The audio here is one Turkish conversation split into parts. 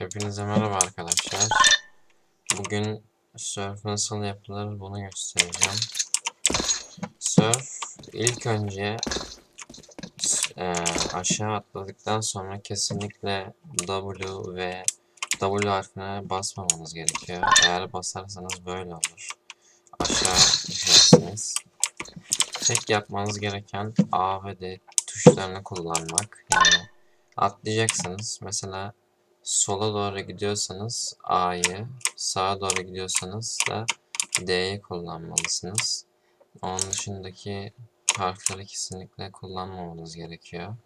Hepinize merhaba arkadaşlar. Bugün surf nasıl yapılır bunu göstereceğim. Surf ilk önce e, aşağı atladıktan sonra kesinlikle W ve W harfine basmamanız gerekiyor. Eğer basarsanız böyle olur. Aşağı düşersiniz. Tek yapmanız gereken A ve D tuşlarını kullanmak. Yani atlayacaksınız. Mesela sola doğru gidiyorsanız A'yı, sağa doğru gidiyorsanız da D'yi kullanmalısınız. Onun dışındaki harfleri kesinlikle kullanmamanız gerekiyor.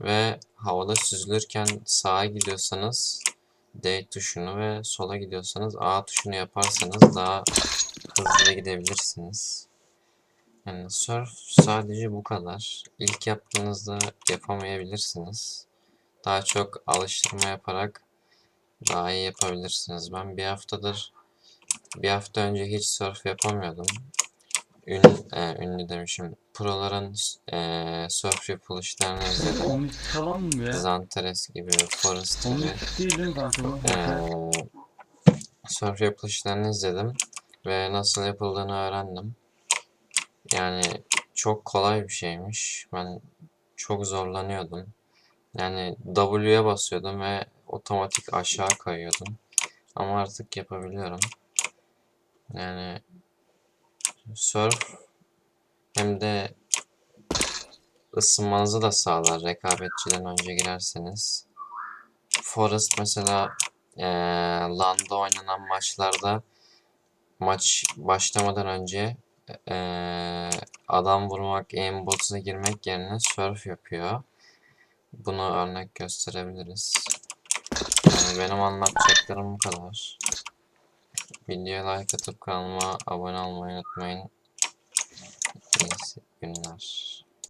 Ve havada süzülürken sağa gidiyorsanız D tuşunu ve sola gidiyorsanız A tuşunu yaparsanız daha hızlı gidebilirsiniz. Yani surf sadece bu kadar. İlk yaptığınızda yapamayabilirsiniz. Daha çok alıştırma yaparak daha iyi yapabilirsiniz. Ben bir haftadır, bir hafta önce hiç surf yapamıyordum. Ün, e, ünlü demişim. Proların e, surf yapılışlarını izledim. Komik falan mı ya? Zanteres gibi, Forrest gibi Komik değil mi e, surf yapılışlarını izledim ve nasıl yapıldığını öğrendim. Yani çok kolay bir şeymiş. Ben çok zorlanıyordum. Yani W'ye basıyordum ve otomatik aşağı kayıyordum. Ama artık yapabiliyorum. Yani surf hem de ısınmanızı da sağlar rekabetçiden önce girerseniz. Forest mesela eee LAN'da oynanan maçlarda maç başlamadan önce eee, adam vurmak, aimbot'a girmek yerine surf yapıyor. Bunu örnek gösterebiliriz. Yani benim anlatacaklarım bu kadar. Videoya like atıp kanalıma abone olmayı unutmayın. İyi günler.